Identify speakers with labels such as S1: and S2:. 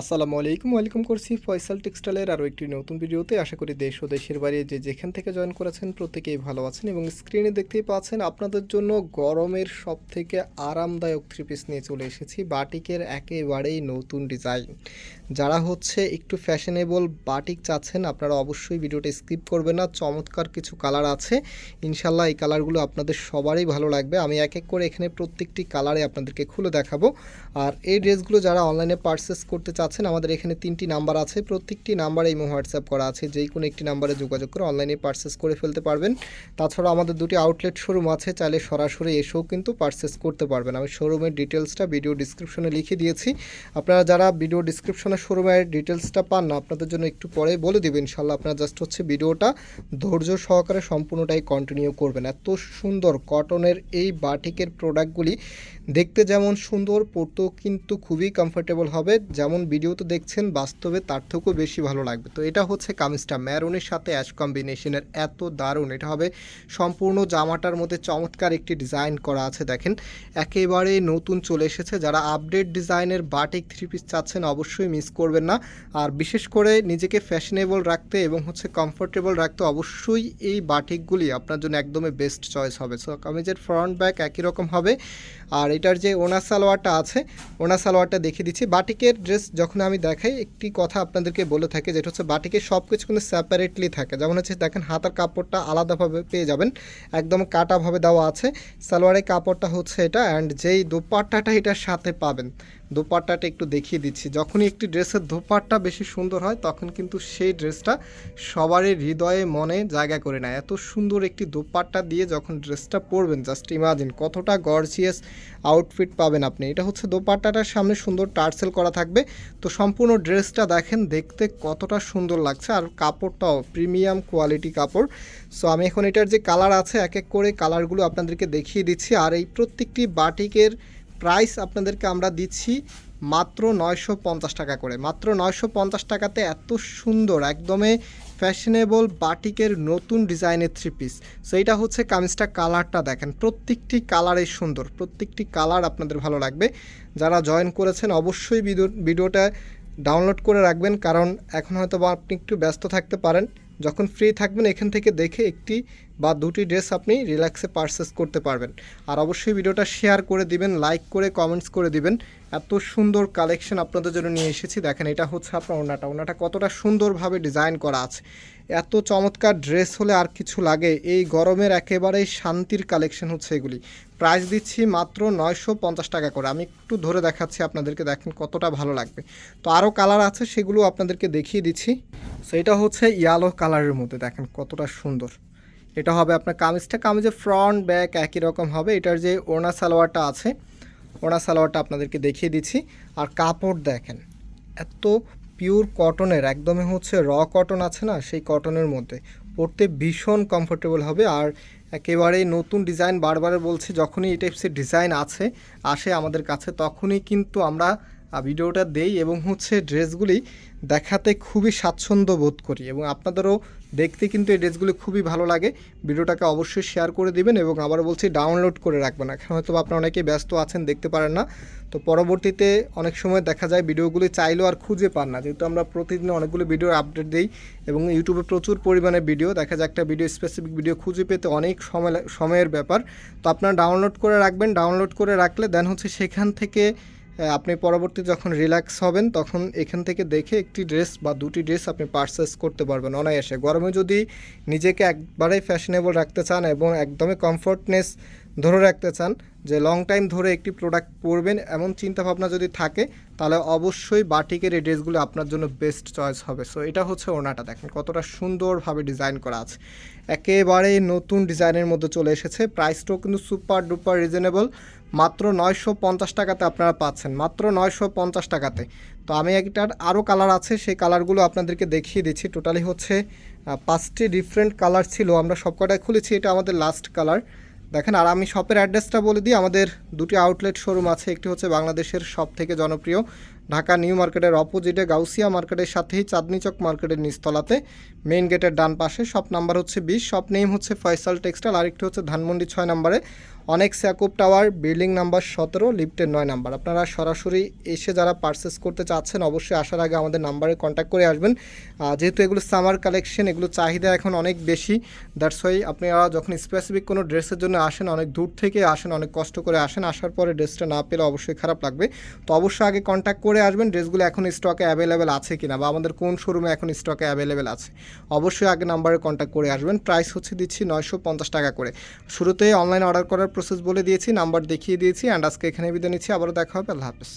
S1: আসসালামু আলাইকুম, ওয়েলকাম করছি ফয়সাল টেক্সটাইলের আরও একটি নতুন ভিডিওতে। আশা করি দেশ ও দেশের বাইরে যে যেখান থেকে জয়েন করেছেন প্রত্যেকেই ভালো আছেন এবং স্ক্রিনে দেখতেই পাচ্ছেন আপনাদের জন্য গরমের সব থেকে আরামদায়ক থ্রি পিস নিয়ে চলে এসেছি, বাটিকের একেবারেই নতুন ডিজাইন যারা হচ্ছে একটু ফ্যাশনেবল বাটিক চাচ্ছেন, আপনারা অবশ্যই ভিডিওটা স্কিপ করবেন না, চমৎকার কিছু কালার আছে। ইনশাল্লাহ এই কালারগুলো আপনাদের সবারই ভালো লাগবে। আমি এক এক করে এখানে প্রত্যেকটি কালারে আপনাদেরকে খুলে দেখাবো। আর এই ড্রেসগুলো যারা অনলাইনে পারচেস করতে চাচ্ছেন আমাদের এখানে তিনটি নাম্বার আছে। প্রত্যেকটি নাম্বারে ইমো হোয়াটসঅ্যাপ করা আছে। যেই কোনো একটি নাম্বারে যোগাযোগ করে অনলাইনে পারচেস করে ফেলতে পারবেন। তাছাড়া আমাদের দুটি আউটলেট শোরুম আছে, চাইলে সরাসরি এসেও কিন্তু পারচেস করতে পারবেন। আমি শোরুমের ডিটেলসটা ভিডিও ডিসক্রিপশনে লিখে দিয়েছি। আপনারা যারা ভিডিও ডিসক্রিপশনে শোরুমের ডিটেলসটা পান না, আপনাদের জন্য একটু পরে বলে দেবেন ইনশাল্লাহ আপনারা জাস্ট হচ্ছে ভিডিওটা ধৈর্য সহকারে সম্পূর্ণটাই কন্টিনিউ করবেন। এত সুন্দর কটনের এই বাটিকের প্রোডাক্টগুলি দেখতে যেমন সুন্দর, পরতেও কিন্তু খুবই কমফোর্টেবল হবে। যেমন ভিডিওতে দেখছেন, বাস্তবে তার থেকেও বেশি ভালো লাগবে। তো এটা হচ্ছে কামিজটা। ম্যারুনের সাথে অ্যাশ কম্বিনেশনের এত দারুণ। এটা হবে সম্পূর্ণ জামাটার মধ্যে চমৎকার একটি ডিজাইন করা আছে, দেখেন। একেবারে নতুন চলে এসেছে। যারা আপডেট ডিজাইনের বাটিক থ্রি পিস চাচ্ছেন, অবশ্যই মিস করবেন না। আর বিশেষ করে নিজেকে ফ্যাশনেবল রাখতে এবং হচ্ছে কমফোর্টেবল রাখতে অবশ্যই এই বাটিকগুলি আপনার জন্য একদমই বেস্ট চয়েস হবে। সো কামিজের ফ্রন্ট, ব্যাক একই রকম হবে। আর এটার যে ওনা সালোয়ারটা আছে ওনা সালোয়ারটা দেখিয়ে দিচ্ছি। বাটিকের ড্রেস যখন আমি দেখাই, একটি কথা আপনাদেরকে বলে থাকি যেটা হচ্ছে বাটিকে সব কিছু কিন্তু সেপারেটলি থাকে। যেমন হচ্ছে দেখেন, হাতার কাপড়টা আলাদাভাবে পেয়ে যাবেন। একদম কাটাভাবে দেওয়া আছে। সালোয়ারের কাপড়টা হচ্ছে এটা অ্যান্ড যেই দোপাট্টাটা এটার সাথে পাবেন। দোপাট্টাটা একটু দেখিয়ে দিচ্ছি। যখনই একটি ড্রেসের দোপাট্টা বেশি সুন্দর হয়, তখন কিন্তু সেই ড্রেসটা সবারই হৃদয়ে, মনে জায়গা করে নেয়। এত সুন্দর একটি দোপাট্টা দিয়ে যখন ড্রেসটা পরবেন জাস্ট ইমাজিন কতটা গর্জিয়াস আউটফিট পাবেন আপনি। এটা হচ্ছে দোপাট্টাটার সামনে সুন্দর টার্সেল করা থাকবে। তো সম্পূর্ণ ড্রেসটা দেখেন, দেখতে কতটা সুন্দর লাগছে। আর কাপড়টাও প্রিমিয়াম কোয়ালিটি কাপড়। সো আমি এখন এটার যে কালার আছে, এক এক করে কালারগুলো আপনাদেরকে দেখিয়ে দিচ্ছি। আর এই প্রত্যেকটি বাটিকের প্রাইস আপনাদেরকে আমরা দিচ্ছি মাত্র নয়শো পঞ্চাশ টাকা করে। মাত্র নয়শো পঞ্চাশ টাকাতে এত সুন্দর, একদমে ফ্যাশনেবল বাটিকের নতুন ডিজাইনের থ্রি পিস সো এইটা হচ্ছে কামিজটা কালারটা দেখেন, প্রত্যেকটি কালারই সুন্দর, প্রত্যেকটি কালার আপনাদের ভালো লাগবে। যারা জয়েন করেছেন অবশ্যই ভিডিও ভিডিওটা ডাউনলোড করে রাখবেন, কারণ এখন হয়তো বা আপনি একটু ব্যস্ত থাকতে পারেন। যখন ফ্রি থাকবেন, এখান থেকে দেখে একটি বা দুটি ড্রেস আপনি রিল্যাক্সে পারচেস করতে পারবেন। আর অবশ্যই ভিডিওটা শেয়ার করে দিবেন লাইক করে কমেন্টস করে দিবেন। এত সুন্দর কালেকশন আপনাদের জন্য নিয়ে এসেছি। দেখেন, এটা হচ্ছে আপনার ওনাটা ওনাটা কতটা সুন্দরভাবে ডিজাইন করা আছে। এত চমৎকার ড্রেস হলে আর কিছু লাগে। এই গরমের একেবারেই শান্তির কালেকশন হচ্ছে এগুলি। প্রাইস দিচ্ছি মাত্র নয়শো পঞ্চাশ টাকা করে। আমি একটু ধরে দেখাচ্ছি আপনাদেরকে, দেখেন কতটা ভালো লাগবে। তো আরও কালার আছে, সেগুলো আপনাদেরকে দেখিয়ে দিচ্ছি। সো এটা হচ্ছে ইয়ালো কালারের মধ্যে। দেখেন কতটা সুন্দর। এটা হবে আপনার কামিজটা, কামিজের ফ্রন্ট ব্যাক একই রকম হবে। এটার যে ওড়না সালোয়ারটা আছে ওনা সালোয়ারটা আপনাদেরকে দেখিয়ে দিচ্ছি। আর কাপড় দেখেন, এত পিওর কটনের একদমই হচ্ছে র কটন আছে না, সেই কটনের মধ্যে। পরতে ভীষণ কমফোর্টেবল হবে। আর একেবারেই নতুন ডিজাইন বারবার বলছি, যখনই এই টাইপসের ডিজাইন আছে, আসে আমাদের কাছে, তখনই কিন্তু আমরা ভিডিওটা দেই এবং হচ্ছে ড্রেসগুলি দেখাতে খুবই স্বাচ্ছন্দ্য বোধ করি। এবং আপনাদেরও দেখতে কিন্তু এই ড্রেসগুলি খুবই ভালো লাগে। ভিডিওটাকে অবশ্যই শেয়ার করে দিবেন এবং আবার বলছি ডাউনলোড করে রাখবেন। এখন হয়তো আপনারা অনেকেই ব্যস্ত আছেন, দেখতে পারেন না। তো পরবর্তীতে অনেক সময় দেখা যায় ভিডিওগুলি চাইলেও আর খুঁজে পান না। যেহেতু আমরা প্রতিদিন অনেকগুলো ভিডিও আপডেট দিই এবং ইউটিউবে প্রচুর পরিমাণে ভিডিও। দেখা যায় একটা ভিডিও স্পেসিফিক ভিডিও খুঁজে পেতে অনেক সময় সময়ের ব্যাপার। তো আপনারা ডাউনলোড করে রাখবেন। ডাউনলোড করে রাখলে দেন হচ্ছে সেখান থেকে আপনি পরবর্তী যখন রিল্যাক্স হবেন, তখন এখান থেকে দেখে একটি ড্রেস বা দুটি ড্রেস আপনি পারচেস করতে পারবেন অনায়াসে। গরমে যদি নিজেকে একবারেই ফ্যাশনেবল রাখতে চান এবং একদমই কমফোর্টনেস ধরে রাখতে চান যে লং টাইম ধরে একটি প্রোডাক্ট পরবেন, এমন চিন্তাভাবনা যদি থাকে, তাহলে অবশ্যই বাটিকের এই ড্রেসগুলো আপনার জন্য বেস্ট চয়েস হবে। সো এটা হচ্ছে ওনাটা দেখেন, কতটা সুন্দরভাবে ডিজাইন করা আছে। একেবারে নতুন ডিজাইনের মধ্যে চলে এসেছে। প্রাইসটাও কিন্তু সুপার ডুপার রিজনেবল মাত্র নয়শো পঞ্চাশ টাকাতে আপনারা পাচ্ছেন, মাত্র নয়শো পঞ্চাশ টাকাতে। তো আমি একটার আরও কালার আছে, সেই কালারগুলো আপনাদেরকে দেখিয়ে দিচ্ছি। টোটালি হচ্ছে পাঁচটি ডিফারেন্ট কালার ছিল, আমরা সবকটাই খুলেছি, এটা আমাদের লাস্ট কালার দেখেন, আর আমি শপের অ্যাড্রেসটা বলে দিই, আমাদের দুটি আউটলেট শোরুম আছে, একটি হচ্ছে বাংলাদেশের সব থেকে জনপ্রিয় ঢাকা নিউ মার্কেটের অপোজিটে গাউসিয়া মার্কেটের সাথেই চাঁদনি চক মার্কেটের নিচতলাতে। মেইন গেটের ডান পাশে শপ নাম্বার হচ্ছে বিশ, শপ নেম হচ্ছে ফয়সাল টেক্সটাইল, আরেকটি হচ্ছে ধানমন্ডি ছয় নম্বরে। অনেক স্যাকুপ টাওয়ার, বিল্ডিং নাম্বার সতেরো, লিফটের নয় নাম্বার। আপনারা সরাসরি এসে যারা পারচেস করতে চাচ্ছেন, অবশ্যই আসার আগে আমাদের নাম্বারে কন্ট্যাক্ট করে আসবেন। যেহেতু এগুলো সামার কালেকশন এগুলো চাহিদা এখন অনেক বেশি। দ্যাটস ওয়াই আপনারা যখন স্পেসিফিক কোনো ড্রেসের জন্য আসেন, অনেক দূর থেকে আসেন, অনেক কষ্ট করে আসেন, আসার পরে ড্রেসটা না পেলে অবশ্যই খারাপ লাগবে। তো অবশ্যই আগে কন্ট্যাক্ট করে আসবেন, ড্রেসগুলো এখন স্টকে অ্যাভেলেবেল আছে কিনা বা আমাদের কোন শোরুমে এখন স্টকে অ্যাভেলেবেল আছে, অবশ্যই আগে নাম্বারে কন্ট্যাক্ট করে আসবেন। প্রাইস হচ্ছে দিচ্ছি নয়শো পঞ্চাশ টাকা করে। শুরুতেই অনলাইন অর্ডার করার প্রসেস বলে দিয়েছি নাম্বার দেখিয়ে দিয়েছি অ্যান্ড আজকে এখানে বিদায় নিচ্ছি, আবারও দেখা হবে, আল্লাহ হাফেজ।